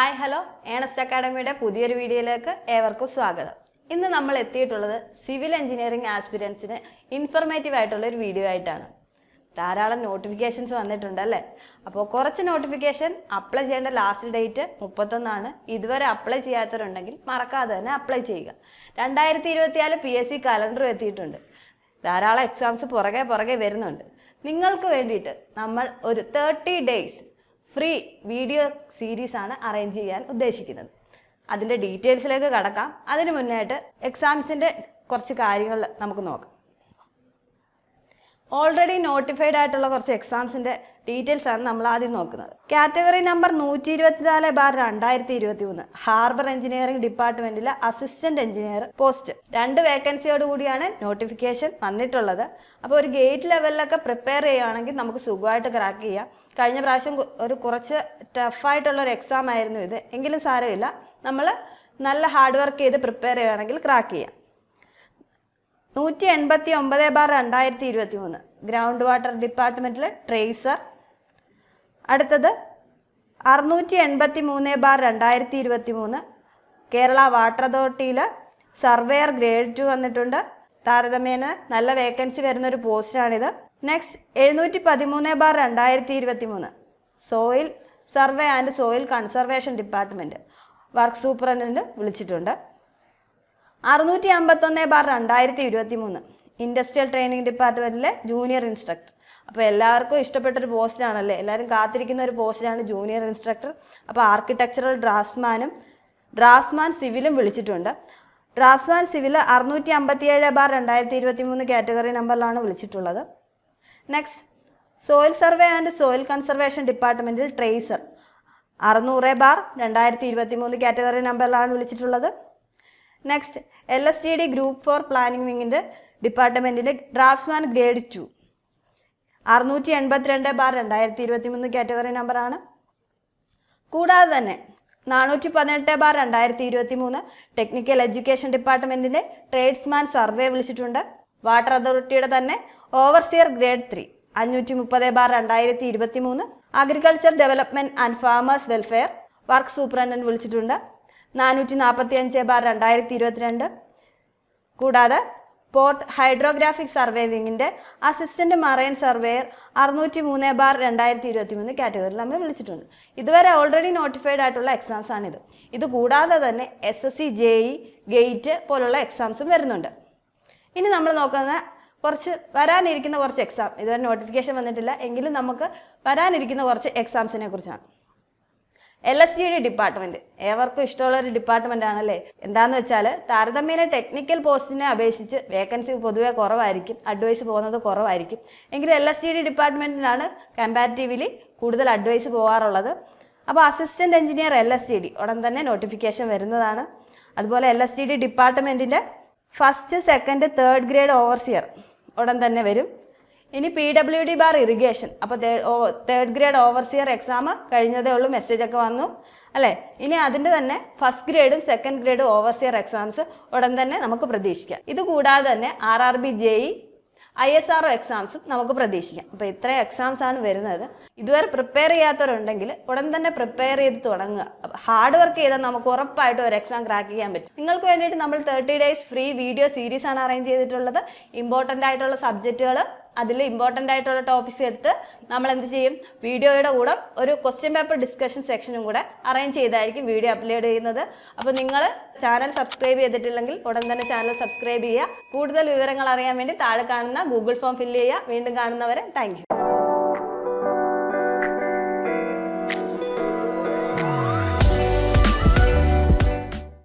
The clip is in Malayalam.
Hi hello. ഏണസ്റ്റ് അക്കാഡമിയുടെ പുതിയൊരു വീഡിയോയിലേക്ക് ഏവർക്കും സ്വാഗതം. ഇന്ന് നമ്മൾ എത്തിയിട്ടുള്ളത് സിവിൽ എഞ്ചിനീയറിംഗ് ആസ്പിരൻസിന് ഇൻഫർമേറ്റീവ് ആയിട്ടുള്ള ഒരു വീഡിയോ ആയിട്ടാണ്. ധാരാളം നോട്ടിഫിക്കേഷൻസ് വന്നിട്ടുണ്ട് അല്ലേ? അപ്പോൾ കുറച്ച് നോട്ടിഫിക്കേഷൻ അപ്ലൈ ചെയ്യേണ്ട ലാസ്റ്റ് ഡേറ്റ് മുപ്പത്തൊന്നാണ്. ഇതുവരെ അപ്ലൈ ചെയ്യാത്തവരുണ്ടെങ്കിൽ മറക്കാതെ തന്നെ അപ്ലൈ ചെയ്യുക. രണ്ടായിരത്തി ഇരുപത്തിനാല് പി എസ് സി കലണ്ടറും എത്തിയിട്ടുണ്ട്. ധാരാളം എക്സാംസ് പുറകെ പുറകെ വരുന്നുണ്ട്. നിങ്ങൾക്ക് വേണ്ടിയിട്ട് നമ്മൾ ഒരു thirty days free video series ആണ് അറേഞ്ച് ചെയ്യാൻ ഉദ്ദേശിക്കുന്നത്. അതിന്റെ ഡീറ്റെയിൽസിലേക്ക് കടക്കാം. അതിന് മുന്നായിട്ട് എക്സാംസിന്റെ കുറച്ച് കാര്യങ്ങൾ നമുക്ക് നോക്കാം. ഓൾറെഡി നോട്ടിഫൈഡ് ആയിട്ടുള്ള കുറച്ച് എക്സാംസിന്റെ ഡീറ്റെയിൽസ് ആണ് നമ്മൾ ആദ്യം നോക്കുന്നത്. കാറ്റഗറി നമ്പർ നൂറ്റി ഇരുപത്തിനാല് ബാർ രണ്ടായിരത്തി ഇരുപത്തി മൂന്ന് ഹാർബർ എഞ്ചിനീയറിംഗ് ഡിപ്പാർട്ട്മെന്റിലെ അസിസ്റ്റന്റ് എഞ്ചിനീയർ പോസ്റ്റ് രണ്ട് വേക്കൻസിയോട് കൂടിയാണ് നോട്ടിഫിക്കേഷൻ വന്നിട്ടുള്ളത്. അപ്പോൾ ഒരു ഗേറ്റ് ലെവലിലൊക്കെ പ്രിപ്പയർ ചെയ്യുകയാണെങ്കിൽ നമുക്ക് സുഖമായിട്ട് ക്രാക്ക് ചെയ്യാം. കഴിഞ്ഞ പ്രാവശ്യം ഒരു കുറച്ച് ടഫായിട്ടുള്ള ഒരു എക്സാം ആയിരുന്നു ഇത്. എങ്കിലും സാരമില്ല. നമ്മൾ നല്ല ഹാർഡ് വർക്ക് ചെയ്ത് പ്രിപ്പയർ ചെയ്യുകയാണെങ്കിൽ ക്രാക്ക് ചെയ്യാം. നൂറ്റി എൺപത്തി ഒമ്പത് ബാർ രണ്ടായിരത്തി ഇരുപത്തി മൂന്ന് ഗ്രൗണ്ട് വാട്ടർ ഡിപ്പാർട്ട്മെന്റിൽ ട്രേസർ. അടുത്തത് അറുന്നൂറ്റി എൺപത്തി മൂന്ന് ബാർ രണ്ടായിരത്തി ഇരുപത്തി മൂന്ന് കേരള വാട്ടർ അതോറിറ്റിയിൽ സർവേയർ ഗ്രേഡ് ടു വന്നിട്ടുണ്ട്. താരതമ്യേന നല്ല വേക്കൻസി വരുന്ന ഒരു പോസ്റ്റാണിത്. നെക്സ്റ്റ് എഴുന്നൂറ്റി പതിമൂന്ന് ബാർ രണ്ടായിരത്തി ഇരുപത്തി മൂന്ന് soil survey and soil conservation department work സൂപ്രണ്ടിന് വിളിച്ചിട്ടുണ്ട്. അറുന്നൂറ്റി അമ്പത്തൊന്ന് ബാർ രണ്ടായിരത്തി ഇരുപത്തി മൂന്ന് ഇൻഡസ്ട്രിയൽ ട്രെയിനിങ് ഡിപ്പാർട്ട്മെന്റിലെ ജൂനിയർ ഇൻസ്ട്രക്ടർ അപ്പോൾ എല്ലാവർക്കും ഇഷ്ടപ്പെട്ടൊരു പോസ്റ്റാണല്ലേ എല്ലാവരും കാത്തിരിക്കുന്ന ഒരു പോസ്റ്റാണ് ജൂനിയർ ഇൻസ്ട്രക്ടർ അപ്പോൾ ആർക്കിടെക്ചറൽ ഡ്രാഫ്റ്റ്സ്മാനും ഡ്രാഫ്റ്റ്സ്മാൻ സിവിലും വിളിച്ചിട്ടുണ്ട്. ഡ്രാഫ്റ്റ്സ്മാൻ സിവിൽ അറുന്നൂറ്റി അമ്പത്തി ഏഴ് ബാർ രണ്ടായിരത്തി ഇരുപത്തി മൂന്ന് കാറ്റഗറി നമ്പറിലാണ് വിളിച്ചിട്ടുള്ളത്. Next soil survey and soil conservation ഡിപ്പാർട്ട്മെന്റിൽ ട്രേസർ അറുന്നൂറ് ബാർ രണ്ടായിരത്തി ഇരുപത്തി മൂന്ന് കാറ്റഗറി നമ്പറിലാണ് വിളിച്ചിട്ടുള്ളത്. Next L S T D group four planning വിങ്ങിന്റെ ഡിപ്പാർട്ട്മെന്റിന്റെ ഡ്രാഫ്റ്റ്സ്മാൻ ഗ്രേഡ് ടു അറുന്നൂറ്റി എൺപത്തിരണ്ട് ബാർ രണ്ടായിരത്തി ഇരുപത്തി മൂന്ന് കാറ്റഗറി നമ്പറാണ്. കൂടാതെ തന്നെ നാനൂറ്റി പതിനെട്ട് ബാർ രണ്ടായിരത്തി ഇരുപത്തി മൂന്ന് ടെക്നിക്കൽ എഡ്യൂക്കേഷൻ ഡിപ്പാർട്ട്മെന്റിന്റെ ട്രേഡ്സ്മാൻ സർവേ വിളിച്ചിട്ടുണ്ട്. വാട്ടർ അതോറിറ്റിയുടെ തന്നെ ഓവർസിയർ ഗ്രേഡ് ത്രീ അഞ്ഞൂറ്റി മുപ്പത് ബാർ രണ്ടായിരത്തി ഇരുപത്തി മൂന്ന് agriculture development and farmers welfare work superintendent വിളിച്ചിട്ടുണ്ട്. നാനൂറ്റി നാൽപ്പത്തി അഞ്ച് ബാർ രണ്ടായിരത്തി ഇരുപത്തിരണ്ട് കൂടാതെ പോർട്ട് ഹൈഡ്രോഗ്രാഫിക് സർവേ വിങ്ങിന്റെ അസിസ്റ്റന്റ് മറൈൻ സർവേയർ അറുന്നൂറ്റി മൂന്ന് ബാർ രണ്ടായിരത്തി ഇരുപത്തി മൂന്ന് കാറ്റഗറിയിൽ നമ്മൾ വിളിച്ചിട്ടുണ്ട്. ഇതുവരെ ഓൾറെഡി നോട്ടിഫൈഡ് ആയിട്ടുള്ള എക്സാംസ് ആണിത്. ഇത് കൂടാതെ തന്നെ S S C J E GATE പോലുള്ള എക്സാംസും വരുന്നുണ്ട്. ഇനി നമ്മൾ നോക്കുന്ന കുറച്ച് വരാനിരിക്കുന്ന കുറച്ച് എക്സാം ഇതുവരെ നോട്ടിഫിക്കേഷൻ വന്നിട്ടില്ല. എങ്കിലും നമുക്ക് വരാനിരിക്കുന്ന കുറച്ച് എക്സാംസിനെ കുറിച്ചാണ്. എൽ എസ് സിയുടെ ഡിപ്പാർട്ട്മെന്റ് ഏവർക്കും ഇഷ്ടമുള്ള ഒരു ഡിപ്പാർട്ട്മെന്റ് ആണല്ലേ? എന്താന്ന് വെച്ചാൽ താരതമ്യേന ടെക്നിക്കൽ പോസ്റ്റിനെ അപേക്ഷിച്ച് വേക്കൻസി പൊതുവെ കുറവായിരിക്കും. അഡ്വൈസ് പോകുന്നത് കുറവായിരിക്കും. എങ്കിലും എൽ എസ് സി ഡി ഡിപ്പാർട്ട്മെന്റിനാണ് കമ്പാരിറ്റീവ്ലി കൂടുതൽ അഡ്വൈസ് പോകാറുള്ളത് അപ്പോൾ assistant engineer L S C D ഉടൻ തന്നെ നോട്ടിഫിക്കേഷൻ വരുന്നതാണ്. അതുപോലെ എൽ എസ് സി ഡി ഡിപ്പാർട്ട്മെന്റിന്റെ first second third grade overseer ഉടൻ തന്നെ വരും. ഇനി P W D bar irrigation അപ്പോൾ തേർഡ് ഗ്രേഡ് ഓവർസിയർ എക്സാം കഴിഞ്ഞതേ ഉള്ളൂ മെസ്സേജ് ഒക്കെ വന്നു അല്ലേ? ഇനി അതിന്റെ തന്നെ ഫസ്റ്റ് ഗ്രേഡും സെക്കൻഡ് ഗ്രേഡും ഓവർസിയർ എക്സാംസ് ഉടൻ തന്നെ നമുക്ക് പ്രതീക്ഷിക്കാം. ഇത് കൂടാതെ തന്നെ R R B J E I S R O എക്സാംസും നമുക്ക് പ്രതീക്ഷിക്കാം. അപ്പോൾ ഇത്രയും എക്സാംസ് ആണ് വരുന്നത്. ഇതുവരെ പ്രിപ്പയർ ചെയ്യാത്തവരുണ്ടെങ്കിൽ ഉടൻ തന്നെ പ്രിപ്പയർ ചെയ്ത് തുടങ്ങുക. ഹാർഡ് വർക്ക് ചെയ്താൽ നമുക്ക് ഉറപ്പായിട്ട് ഒരു എക്സാം ക്രാക്ക് ചെയ്യാൻ പറ്റും. നിങ്ങൾക്ക് വേണ്ടിയിട്ട് നമ്മൾ thirty days free video series ആണ് അറേഞ്ച് ചെയ്തിട്ടുള്ളത്. ഇമ്പോർട്ടന്റ് ആയിട്ടുള്ള സബ്ജക്റ്റുകൾ അതിൽ ഇമ്പോർട്ടന്റ് ആയിട്ടുള്ള ടോപ്പിക്സ് എടുത്ത് നമ്മൾ എന്ത് ചെയ്യും? വീഡിയോയുടെ കൂടെ ഒരു ക്വസ്റ്റ്യൻ പേപ്പർ ഡിസ്കഷൻ സെക്ഷനും കൂടെ അറേഞ്ച് ചെയ്തായിരിക്കും വീഡിയോ അപ്ലോഡ് ചെയ്യുന്നത്. അപ്പോൾ നിങ്ങൾ ചാനൽ സബ്സ്ക്രൈബ് ചെയ്തിട്ടില്ലെങ്കിൽ ഉടൻ തന്നെ ചാനൽ സബ്സ്ക്രൈബ് ചെയ്യുക. കൂടുതൽ വിവരങ്ങൾ അറിയാൻ വേണ്ടി താഴെ കാണുന്ന ഗൂഗിൾ ഫോം ഫില്ല് ചെയ്യുക. വീണ്ടും കാണുന്നവരെ താങ്ക്